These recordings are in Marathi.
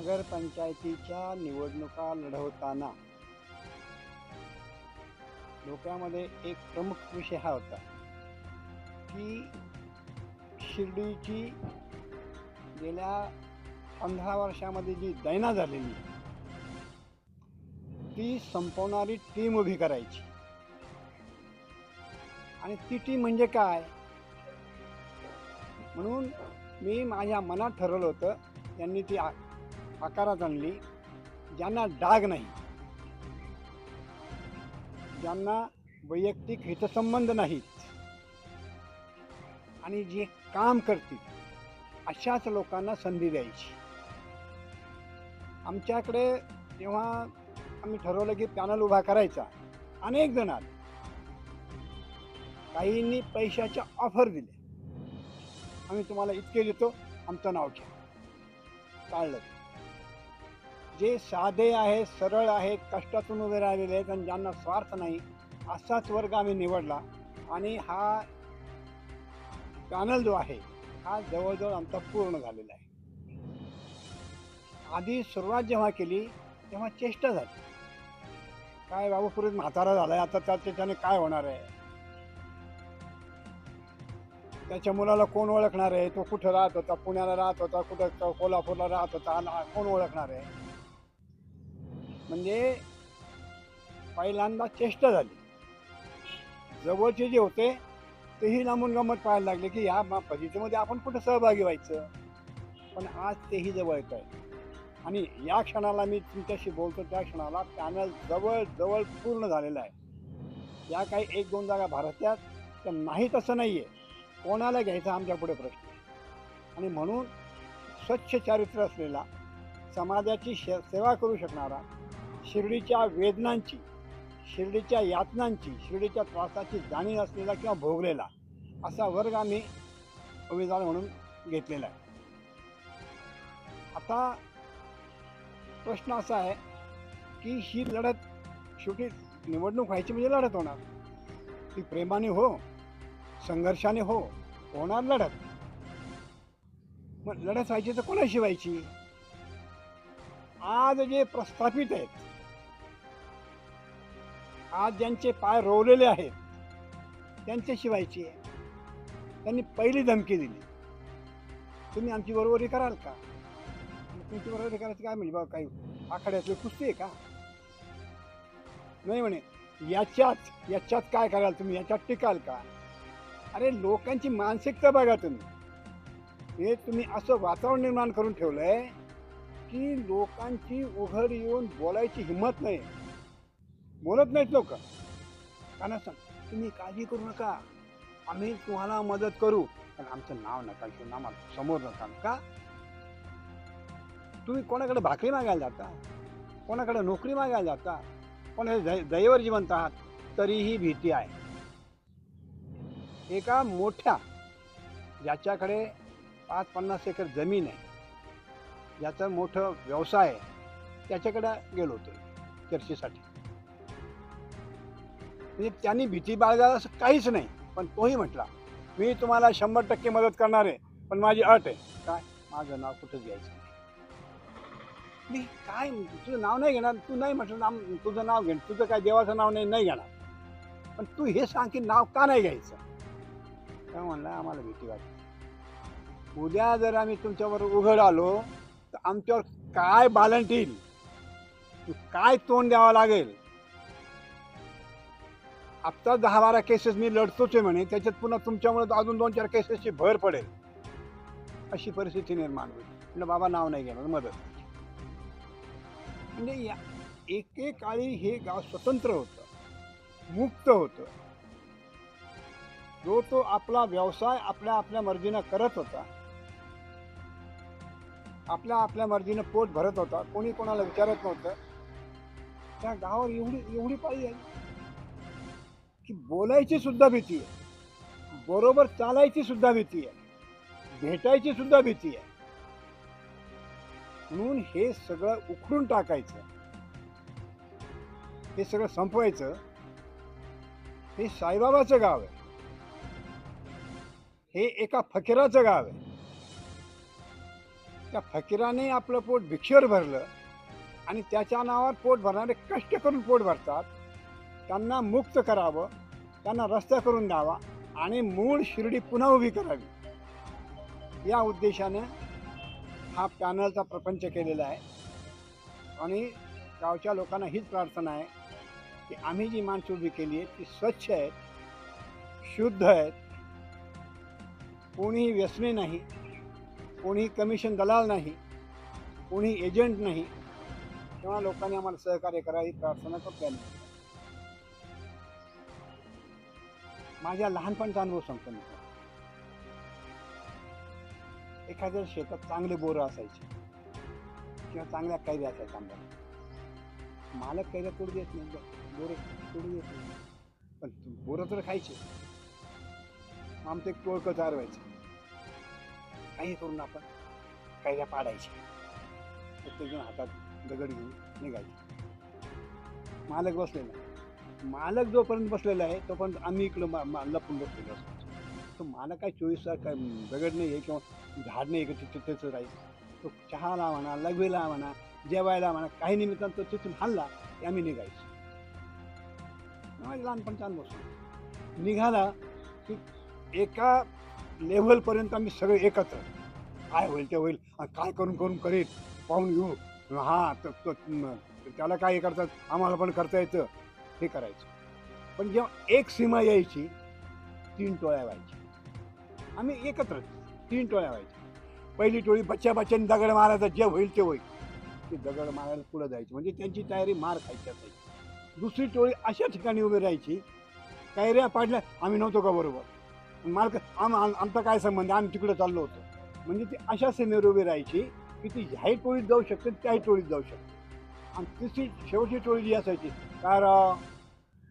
नगरपंचायतीच्या निवडणुका लढवताना डोक्यामध्ये एक प्रमुख विषय हा होता की शिर्डीची गेल्या पंधरा वर्षामध्ये जी दैना झालेली आहे, ती संपवणारी टीम उभी करायची. आणि ती टीम म्हणजे काय? म्हणून मी माझ्या मनात ठरवलं होतं त्यांनी ती आकारा आकारात आणली ज्यांना डाग नाही ज्यांना वैयक्तिक हितसंबंध नाहीत आणि जे काम करतील अशाच लोकांना संधी द्यायची. आमच्याकडे तेव्हा आम्ही ठरवलं की पॅनल उभा करायचा अनेक जण आले. काहींनी पैशाच्या ऑफर दिल्या. आम्ही तुम्हाला इतके देतो आमचं नाव घ्या. चाललं. जे साधे आहेत सरळ आहेत कष्टातून उभे राहिलेले आहेत आणि ज्यांना स्वार्थ नाही असाच वर्ग आम्ही निवडला. आणि हा पॅनल जो आहे हा जवळजवळ आमचा पूर्ण झालेला आहे. आधी सुरुवात जेव्हा केली तेव्हा चेष्टा झाली. काय बाबा पूर्वी म्हातारा झालाय आता त्या त्याच्याने काय होणार आहे? त्याच्या मुलाला कोण ओळखणार आहे? तो कुठं राहत होता? पुण्याला राहत होता कुठं कोल्हापूरला राहत होता? कोण ओळखणार आहे? म्हणजे पहिल्यांदा चेष्टा झाली. जवळचे जे होते तेही लांबून गमत पाहायला लागले की ह्या मा- आपण कुठं सहभागी व्हायचं? पण आज तेही जवळ येत आहे आणि या क्षणाला मी तुमच्याशी बोलतो त्या क्षणाला पॅनल जवळ जवळ पूर्ण झालेलं आहे. या काही एक दोन जागा भारत्यात तर नाही तसं नाही आहे कोणाला घ्यायचा आमच्या पुढे प्रश्न? आणि म्हणून स्वच्छ चारित्र्य असलेला समाजाची शे सेवा करू शकणारा शिर्डीच्या वेदनांची शिर्डीच्या यातनांची शिर्डीच्या त्रासाची जाणीव असलेला किंवा भोगलेला असा वर्ग आम्ही उमेदवार म्हणून घेतलेला आहे. आता प्रश्न असा आहे की ही लढत शेवटी निवडणूक व्हायची म्हणजे लढत होणार. ती प्रेमाने हो संघर्षाने हो होणार लढत. मग लढत व्हायची तर कोणाशी व्हायची? आज जे प्रस्थापित आहेत आज ज्यांचे पाय रोवलेले आहेत त्यांच्या शिवायची आहे. त्यांनी पहिली धमकी दिली. तुम्ही आमची बरोबरी कराल का? तुमची बरोबरी करायची काय म्हणजे? बाबा काही आखाड्यातली कुस्ती आहे का? नाही म्हणे याच्यात याच्यात काय कराल तुम्ही? याच्यात टिकाल का? अरे लोकांची मानसिकता बघा तुम्ही. हे तुम्ही असं वातावरण निर्माण करून ठेवलंय की लोकांची उघड येऊन बोलायची हिंमत नाही. बोलत नाहीत लोक. कारण सांग तुम्ही काळजी करू नका. आम्ही तुम्हाला मदत करू. पण आमचं नाव नका घेऊ नामा समोर नका का? तुम्ही कोणाकडे भाकरी मागायला जाता? कोणाकडे नोकरी मागायला जाता? कोणाकडे दै दैवर जिवंत आहात? तरीही भीती आहे. एका मोठ्या ज्याच्याकडे पाच पन्नास एकर जमीन आहे. ज्याचं मोठं व्यवसाय आहे. त्याच्याकडे गेलो होतो चर्चेसाठी. म्हणजे त्यांनी भीती बाळगायला असं काहीच नाही. पण तोही म्हटला मी तुम्हाला शंभर टक्के मदत करणार आहे पण माझी अट आहे. काय? माझं नाव कुठंच घ्यायचं मी काय? तुझं नाव नाही घेणार. तू नाही म्हटलं नाव तुझं नाव घे तुझं काय देवाचं नाव नाही नाही घेणार. पण तू हे सांग की नाव का नाही घ्यायचं? काय म्हणलं? आम्हाला भीती वाटते. उद्या जर आम्ही तुमच्यावर उघड आलो तर आमच्यावर काय बालंट येईल काय तोंड द्यावं लागेल? आत्ता दहा बारा केसेस मी लढतोच आहे म्हणे. त्याच्यात पुन्हा तुमच्यामुळे अजून दोन चार केसेसची भर पडेल. अशी परिस्थिती निर्माण होईल. म्हणजे बाबा नाव नाही घेणार. मदत. म्हणजे या एकेकाळी हे गाव स्वतंत्र होतं. मुक्त होतं. जो तो आपला व्यवसाय आपल्या आपल्या मर्जीनं करत होता आपल्या आपल्या मर्जीनं पोट भरत होता कोणी कोणाला विचारत नव्हतं. त्या गावावर एवढी एवढी पाळी आहे की बोलायची सुद्धा भीती आहे. बरोबर चालायची सुद्धा भीती आहे. भेटायची सुद्धा भीती आहे. म्हणून हे सगळं उखडून टाकायचं. हे सगळं संपवायचं. हे साईबाबाचं गाव आहे. हे एका फकीराचं गाव आहे. त्या फकीराने आपलं पोट भिक्षेवर भरलं आणि त्याच्या नावावर पोट भरणारे कष्ट करून पोट भरतात. त्यांना मुक्त करावं त्यांना रस्ता करून द्यावा आणि मूळ शिर्डी पुन्हा उभी करावी. या उद्देशाने हा पॅनलचा प्रपंच केलेला आहे. आणि गावच्या लोकांना हीच प्रार्थना आहे की आम्ही जी माणसं उभी केली आहे ती स्वच्छ आहेत शुद्ध आहेत. कोणीही व्यसनी नाही कोणीही कमिशन दलाल नाही कोणी एजंट नाही. तेव्हा लोकांनी आम्हाला सहकार्य करा ही प्रार्थना करतो माझ्या लहानपणचा अनुभव सांगतो मी एखाद्या शेतात चांगले बोरं असायचे किंवा चांगल्या कैद्या असायच्या आंब्याला. मालक कैऱ्या तोडू देत नाही बोरं तोडू देत नाही. पण बोरं तर खायचे. आमचं एक टोळकं तयार व्हायचं काही करून आपण कैद्या पाडायचे. प्रत्येकजण हातात दगड घेऊन निघायचे. मालक बसलेला. मालक जोपर्यंत बसलेला आहे तोपर्यंत आम्ही इकडं मा- मा- लपून बसलेलो असतो. तो मालक काय चोवीस तास काय दगड नाही आहे किंवा झाड नाही आहे तिथं त्याचं राहील. तो चहाला म्हणा लघवीला म्हणा जेवायला म्हणा काही निमित्तानं तो तिथून हल्ला की आम्ही निघायचो. माझ्या लहानपणचा अनुभव निघाला की एका लेव्हलपर्यंत आम्ही सगळे एकत्र. काय होईल ते होईल काय करून करून करीत पाहून घेऊ. हां तर तो त्याला काय हे करतात आम्हाला पण करता येतं. हे करायचं. पण जेव्हा एक सीमा यायची तीन टोळ्या व्हायची आम्ही एकत्र तीन टोळ्या व्हायच्या. पहिली टोळी बच्च्या बच्च्याने दगड मारायचा जे होईल ते होईल. ते दगड मारायला पुढं जायची. म्हणजे त्यांची तयारी मार खायची असायची. दुसरी टोळी अशा ठिकाणी उभी राहायची कैऱ्या पाडल्या आम्ही नव्हतो का बरोबर? मार्क आम आम- आमचा काय संबंध? आम्ही तिकडे चाललो होतो. म्हणजे ती अशा सीमेवर उभी राहायची की ती ह्याही टोळीत जाऊ शकते त्याही टोळीत जाऊ शकते. आणि तिसरी शेवटची टोळी जी असायची काय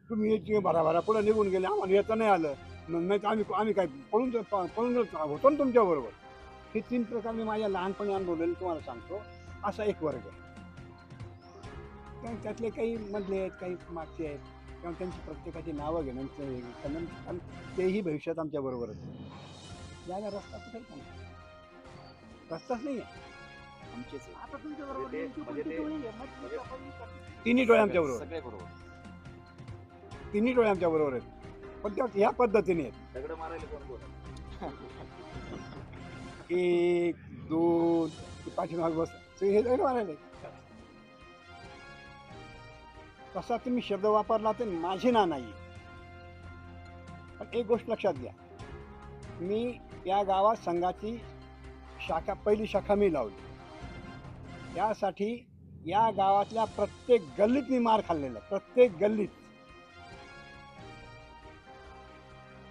तुम्ही याची भराभरा पुढे निघून गेले आम्हाला येतं नाही आलं. नाही तर आम्ही आम्ही काय पळून प- पळून होतो ना तुमच्याबरोबर हे तीन प्रकार मी माझ्या लहानपणी अनुभवलेले तुम्हाला सांगतो. असा एक वर्ग आहे. कारण त्यातले काही मधले आहेत काही मागचे आहेत. किंवा त्यांची प्रत्येकाची नावं घेणं ते कारण तेही भविष्यात आमच्याबरोबरच जायला रस्ता कुठे नाही रस्ताच नाही आहे. आमचेच आहे. आता तुमच्या बरोबर म्हणजे ते- नेमकी म्हणजे कोणती ते- टोळी आहे? मग ती आपण करतो. तिन्ही टोळे आमच्या बरोबर सगळे बरोबर तिन्ही टोळे आमच्या बरोबर आहेत. पण त्या ह्या पद्धतीने आहेत. दगड मारायला कोण कोण एक दोन ते पाठीमाग बस. ते हे दगड मारायला तसा तुम्ही शब्द वापरला तर माझे ना नाही. पण एक गोष्ट लक्षात घ्या. मी या गावात संघाची शाखा पहिली शाखा मी लावली. त्यासाठी या गावातल्या प्रत्येक गल्लीत मी मार खाल्लेला आहे. प्रत्येक गल्लीत.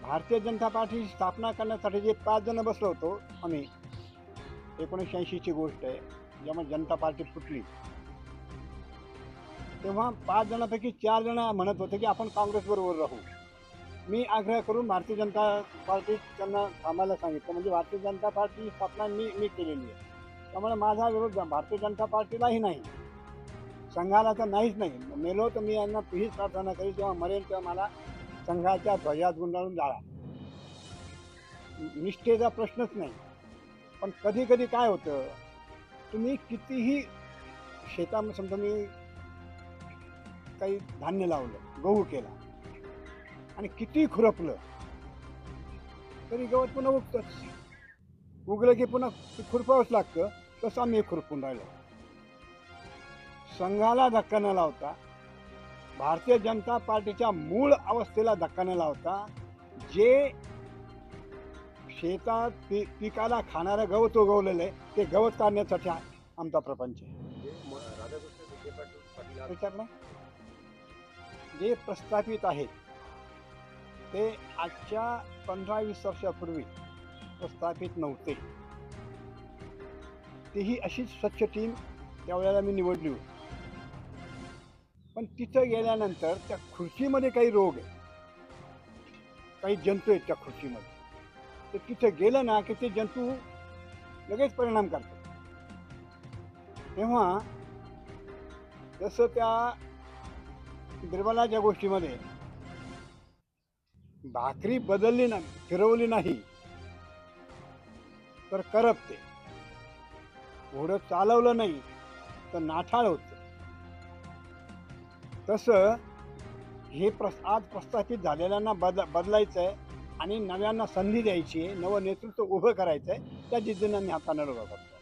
भारतीय जनता पार्टी स्थापना करण्यासाठी जे पाच जण बसलो होतो आम्ही एकोणीसशे ऐंशीची गोष्ट आहे जेव्हा जनता पार्टी फुटली. तेव्हा पाच जणांपैकी चार जण म्हणत होते की आपण काँग्रेसबरोबर राहू. मी आग्रह करून भारतीय जनता पार्टी त्यांना थांबायला सांगितलं. म्हणजे भारतीय जनता पार्टी स्थापना मी मी केलेली आहे. त्यामुळे माझा विरोध भारतीय जनता पार्टीलाही नाही. संघाला तर नाहीच नाही. मेलो तर मी यांना हीच प्रार्थना करीन जेव्हा मरेल तेव्हा मला संघाच्या ध्वजात गुंडाळून जाळा. निष्ठेचा प्रश्नच नाही. पण कधी कधी काय होतं तुम्ही कितीही शेतामध्ये समजा मी काही धान्य लावलं गहू केला आणि किती खुरपलं तरी गवत पुन्हा उगतंच. उगलं की पुन्हा खुरपावंच लागतं. तसं आम्ही खुरपून राहिलो. संघाला धक्का न लावता भारतीय जनता पार्टीच्या मूळ अवस्थेला धक्का न लावता जे शेतात पी पिकाला खाणारं गवत उगवलेलं आहे ते गवत काढण्यासाठी आमचा प्रपंच आहे. विचारलं? जे प्रस्थापित आहेत ते आजच्या पंधरा वीस वर्षापूर्वी प्रस्थापित नव्हते. तीही अशीच स्वच्छ टीम त्यावेळेला मी निवडली होती. पण तिथं गेल्यानंतर त्या खुर्चीमध्ये काही रोग आहे काही जंतू आहेत त्या खुर्चीमध्ये. तर तिथं गेलं ना की ते जंतू लगेच परिणाम करतात. तेव्हा जसं त्या बिरबलाच्या गोष्टीमध्ये भाकरी बदलली नाही फिरवली नाही तर करपते. घोडं चालवलं नाही तर नाठाळ होतं. तसं हे प्रस आज प्रस्थापित झालेल्यांना बद बदलायचं आहे आणि नव्यांना संधी द्यायची आहे नवं नेतृत्व उभं करायचं आहे त्या जिद्दीनं मी हा पॅनल करतो